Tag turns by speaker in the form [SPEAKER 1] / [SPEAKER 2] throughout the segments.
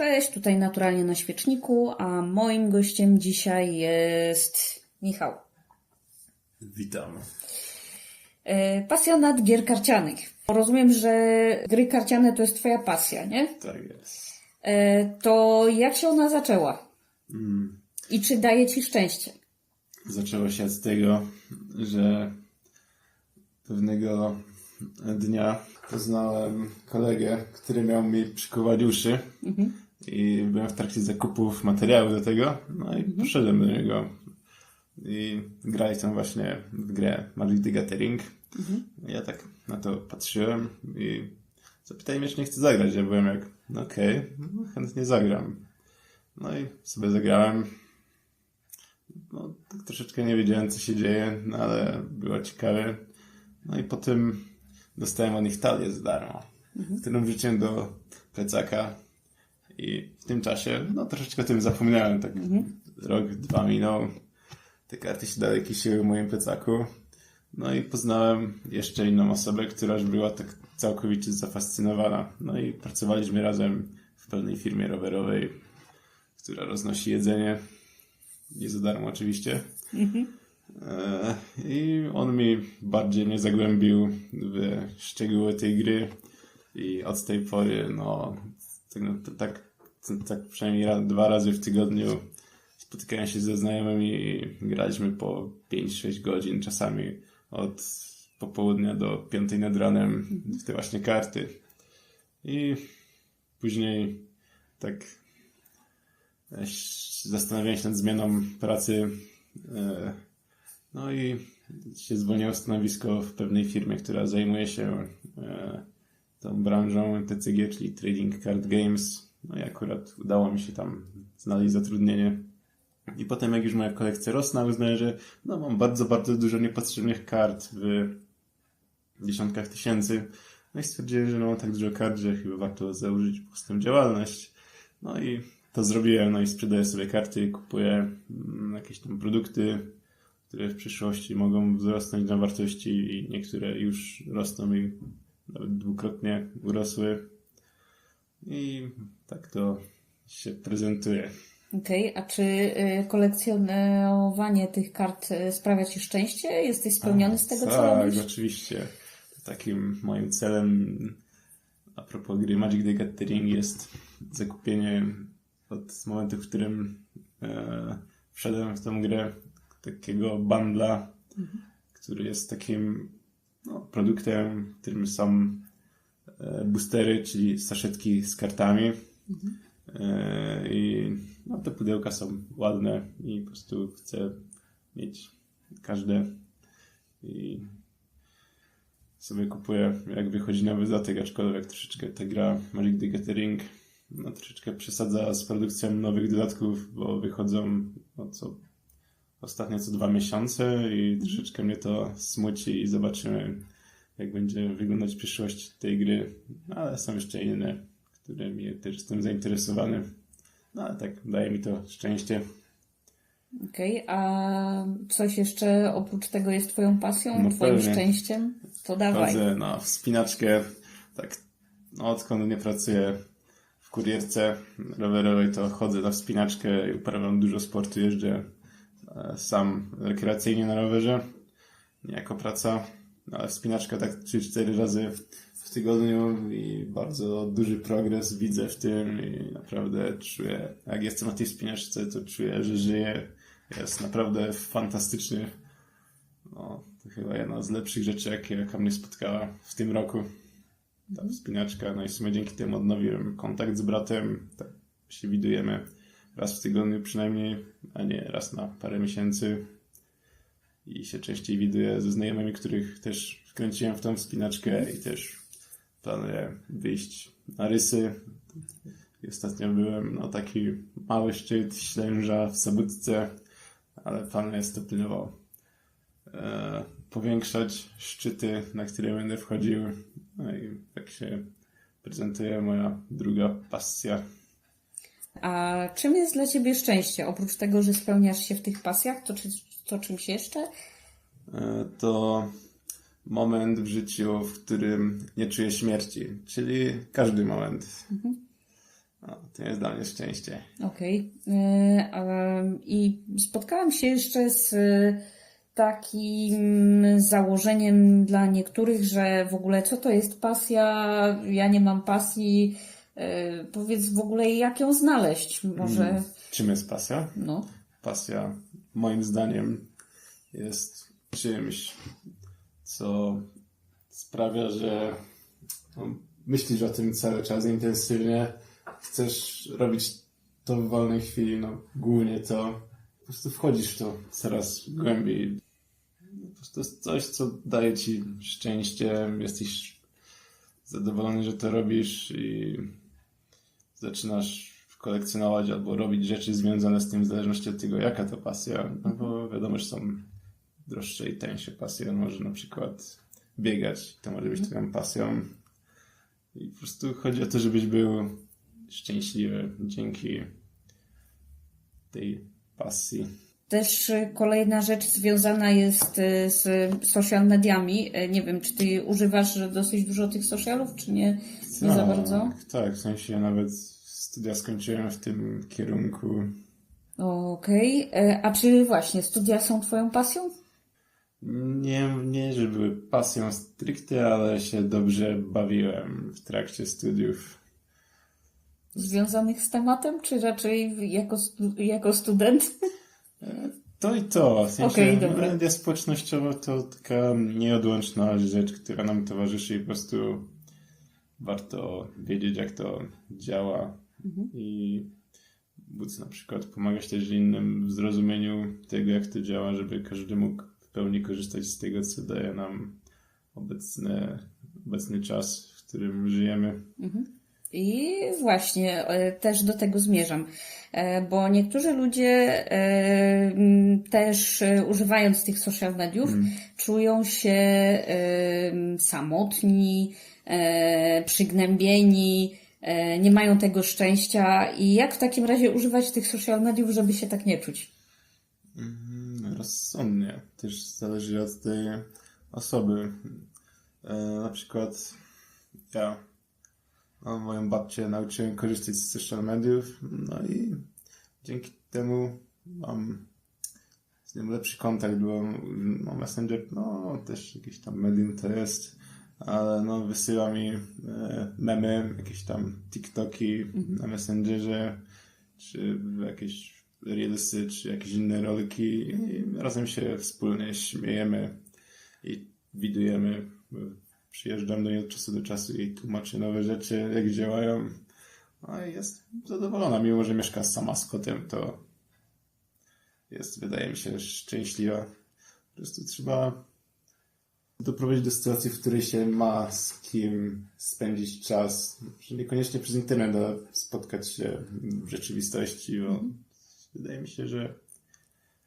[SPEAKER 1] Cześć, tutaj naturalnie na świeczniku, a moim gościem dzisiaj jest Michał.
[SPEAKER 2] Witam.
[SPEAKER 1] E, Pasjonat gier karcianych. Rozumiem, że gry karciane to jest Twoja pasja, nie?
[SPEAKER 2] Tak jest.
[SPEAKER 1] E, To jak się ona zaczęła?
[SPEAKER 2] Mm.
[SPEAKER 1] I czy daje Ci szczęście?
[SPEAKER 2] Zaczęło się od tego, że pewnego dnia poznałem kolegę, który miał mi przykuwać uszy i byłem w trakcie zakupów materiału do tego, no i poszedłem do niego i grali tam właśnie w grę Magic the Gathering. Ja tak na to patrzyłem i zapytali mnie, czy nie chcę zagrać. Ja byłem jak, no okej, no chętnie zagram. No i sobie zagrałem. No, tak troszeczkę nie wiedziałem, co się dzieje, no ale było ciekawe. No i potem dostałem od nich talię za darmo, którą wrzuciłem do plecaka i w tym czasie, no troszeczkę o tym zapomniałem, tak rok, dwa minął. Te karty się dalej kisiły w moim plecaku. No i poznałem jeszcze inną osobę, która już była tak całkowicie zafascynowana. No i pracowaliśmy razem w pewnej firmie rowerowej, która roznosi jedzenie. Nie za darmo oczywiście. E, I on mi bardziej mnie zagłębił w szczegóły tej gry i od tej pory, no, tak, no, tak, przynajmniej raz, dwa razy w tygodniu spotykałem się ze znajomymi i graliśmy po 5-6 godzin, czasami od popołudnia do 5 nad ranem w te właśnie karty. I później tak e, zastanawiałem się nad zmianą pracy. e, No i się zwolniło stanowisko w pewnej firmie, która zajmuje się e, tą branżą TCG, czyli Trading Card Games. No i akurat udało mi się tam znaleźć zatrudnienie. I potem jak już moja kolekcja rosła, uznałem, że no, mam bardzo, bardzo dużo niepotrzebnych kart w dziesiątkach tysięcy. No i stwierdziłem, że no, mam tak dużo kart, że chyba warto założyć prostu działalność. No i to zrobiłem, no i sprzedaję sobie karty, kupuję mm, jakieś tam produkty, które w przyszłości mogą wzrosnąć na wartości i niektóre już rosną i nawet dwukrotnie urosły. I tak to się prezentuje.
[SPEAKER 1] Okej, a czy y, kolekcjonowanie tych kart y, sprawia Ci szczęście? Jesteś spełniony z tego, co
[SPEAKER 2] tak,
[SPEAKER 1] robisz?
[SPEAKER 2] oczywiście. Takim moim celem a propos gry Magic the Gathering jest zakupienie od momentu, w którym e, wszedłem w tą grę takiego bundla, który jest takim no, produktem, którym e, boostery, czyli saszetki z kartami. E, I no, te pudełka są ładne i po prostu chcę mieć każde i sobie kupuję jak wychodzi nowy dodatek, aczkolwiek troszeczkę ta gra Magic the Gathering no, troszeczkę przesadza z produkcją nowych dodatków, bo wychodzą no, co ostatnio co dwa miesiące i troszeczkę mnie to smuci i zobaczymy jak będzie wyglądać przyszłość tej gry, no, ale są jeszcze inne, którymi też jestem zainteresowany. No ale tak, daje mi to szczęście.
[SPEAKER 1] Okej, a coś jeszcze oprócz tego jest Twoją pasją,
[SPEAKER 2] No
[SPEAKER 1] Twoim
[SPEAKER 2] pewnie.
[SPEAKER 1] szczęściem? To dawaj.
[SPEAKER 2] Chodzę na wspinaczkę, tak, no odkąd nie pracuję w kurierce rowerowej, to chodzę na wspinaczkę i uprawiam dużo sportu, jeżdżę e, sam rekreacyjnie na rowerze, nie jako praca, ale wspinaczka tak 3-4 razy w tygodniu i bardzo duży progres widzę w tym i naprawdę czuję, jak jestem na tej wspinaczce, to czuję, że żyję. Jest naprawdę fantastyczny. No, to chyba jedna z lepszych rzeczy, jakie jaka mnie spotkała w tym roku. Ta wspinaczka, no i w sumie dzięki temu odnowiłem kontakt z bratem. Tak się widujemy raz w tygodniu przynajmniej, a nie raz na parę miesięcy. I się częściej widuję ze znajomymi, których też wkręciłem w tą wspinaczkę i też planuję wyjść na rysy. I ostatnio byłem na taki mały szczyt Ślęża w Sobótce, ale planuję stopniowo e, powiększać szczyty, na które będę wchodził. No i tak się prezentuje moja druga pasja.
[SPEAKER 1] A czym jest dla Ciebie szczęście? Oprócz tego, że spełniasz się w tych pasjach, to, czy, to czymś jeszcze?
[SPEAKER 2] E, To moment w życiu, w którym nie czuję śmierci, czyli każdy moment. No, to jest dla mnie szczęście.
[SPEAKER 1] Okej. E, em, I spotkałam się jeszcze z e, takim założeniem dla niektórych, że w ogóle co to jest pasja? Ja nie mam pasji. E, Powiedz w ogóle, jak ją znaleźć? Może.
[SPEAKER 2] Czym jest pasja?
[SPEAKER 1] No.
[SPEAKER 2] Pasja, moim zdaniem, jest czymś, co sprawia, że no, myślisz o tym cały czas intensywnie, chcesz robić to w wolnej chwili, no głównie to, po prostu wchodzisz w to coraz głębiej. Po prostu jest coś, co daje ci szczęście, jesteś zadowolony, że to robisz i zaczynasz kolekcjonować albo robić rzeczy związane z tym w zależności od tego, jaka to pasja. No bo wiadomo, że są droższe i tańsze pasje. On może na przykład biegać, to może być twoją pasją. I po prostu chodzi o to, żebyś był szczęśliwy dzięki tej pasji.
[SPEAKER 1] Też e, kolejna rzecz związana jest e, z social mediami. E, Nie wiem, czy ty używasz dosyć dużo tych socialów, czy nie, nie za bardzo?
[SPEAKER 2] Tak, w sensie nawet studia skończyłem w tym kierunku.
[SPEAKER 1] Okej. E, A czy właśnie studia są twoją pasją?
[SPEAKER 2] Nie, nie, że były pasją stricte, ale się dobrze bawiłem w trakcie studiów.
[SPEAKER 1] Związanych z tematem, czy raczej jako, jako student?
[SPEAKER 2] To i to. W sensie
[SPEAKER 1] Okej, dobra.
[SPEAKER 2] media społecznościowe to taka nieodłączna rzecz, która nam towarzyszy i po prostu warto wiedzieć, jak to działa
[SPEAKER 1] Mhm.
[SPEAKER 2] i móc na przykład pomagać też innym w zrozumieniu tego, jak to działa, żeby każdy mógł w pełni korzystać z tego, co daje nam obecny, obecny czas, w którym żyjemy.
[SPEAKER 1] I właśnie e, też do tego zmierzam, E, bo niektórzy ludzie e, też używając tych social mediów czują się samotni, przygnębieni, nie mają tego szczęścia. I jak w takim razie używać tych social mediów, żeby się tak nie czuć?
[SPEAKER 2] Mm, Rozsądnie. Też zależy od tej osoby. E, na przykład ja no, moją babcię nauczyłem korzystać z social mediów, no i dzięki temu mam z nią lepszy kontakt, bo no, Messenger, no też jakieś tam medium to jest, ale no wysyła mi e, memy, jakieś tam TikToki na Messengerze, czy jakieś reelsy, czy jakieś inne rolki i razem się wspólnie śmiejemy i widujemy. Przyjeżdżam do niej od czasu do czasu i tłumaczę nowe rzeczy, jak działają. No i jest zadowolona, mimo że mieszka sama z kotem, to jest, wydaje mi się, szczęśliwa. Po prostu trzeba doprowadzić do sytuacji, w której się ma z kim spędzić czas. Że niekoniecznie przez internet, ale spotkać się w rzeczywistości, bo wydaje mi się, że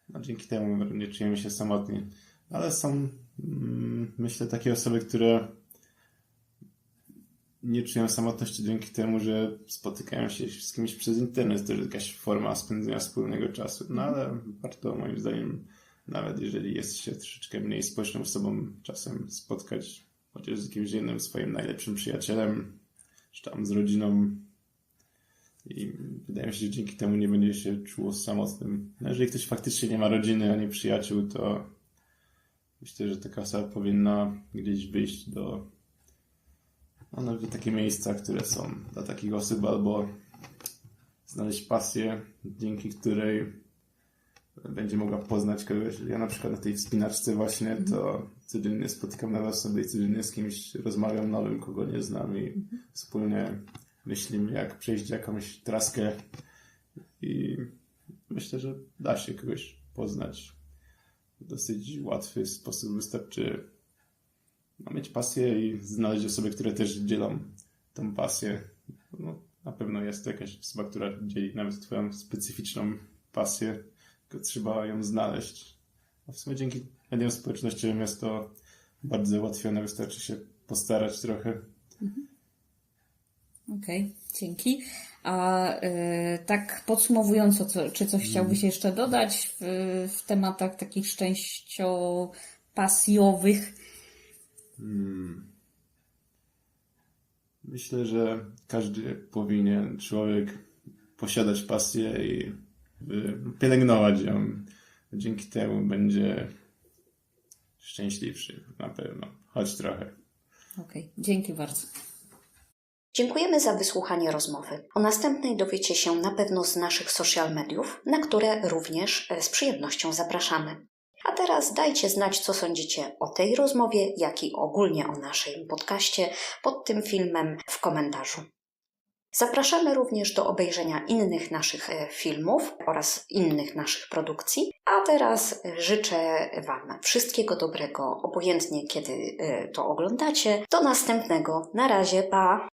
[SPEAKER 2] no, dzięki temu nie czujemy się samotni. Ale są, mm, myślę, takie osoby, które nie czują samotności dzięki temu, że spotykają się z kimś przez internet. To jest jakaś forma spędzenia wspólnego czasu. No ale warto moim zdaniem, nawet jeżeli jest się troszeczkę mniej społeczną osobą, czasem spotkać chociaż z jakimś innym swoim najlepszym przyjacielem, czy tam z rodziną. I wydaje mi się, że dzięki temu nie będzie się czuło samotnym. No, jeżeli ktoś faktycznie nie ma rodziny ani przyjaciół, to myślę, że taka osoba powinna gdzieś wyjść do no, nawet takie miejsca, które są dla takich osób, albo znaleźć pasję, dzięki której będzie mogła poznać kogoś. Ja na przykład na tej wspinaczce właśnie to codziennie spotykam nowe osoby i codziennie z kimś rozmawiam nowym, kogo nie znam i wspólnie myślimy, jak przejść jakąś traskę i myślę, że da się kogoś poznać w dosyć łatwy sposób. Wystarczy no, mieć pasję i znaleźć osoby, które też dzielą tą pasję. No, na pewno jest to jakaś osoba, która dzieli nawet twoją specyficzną pasję, tylko trzeba ją znaleźć. A w sumie dzięki mediom społecznościowym jest to bardzo ułatwione, wystarczy się postarać trochę.
[SPEAKER 1] Okej, dzięki. A e, tak podsumowująco, co, czy coś chciałbyś jeszcze dodać w, w tematach takich szczęściopasjowych?
[SPEAKER 2] Myślę, że każdy powinien człowiek posiadać pasję i pielęgnować ją. Dzięki temu będzie szczęśliwszy na pewno, choć trochę.
[SPEAKER 1] Okej, dzięki bardzo.
[SPEAKER 3] Dziękujemy za wysłuchanie rozmowy. O następnej dowiecie się na pewno z naszych social mediów, na które również z przyjemnością zapraszamy. A teraz dajcie znać, co sądzicie o tej rozmowie, jak i ogólnie o naszym podcaście pod tym filmem w komentarzu. Zapraszamy również do obejrzenia innych naszych e, filmów oraz innych naszych produkcji. A teraz e, życzę Wam wszystkiego dobrego, obojętnie kiedy e, to oglądacie. Do następnego. Na razie, pa!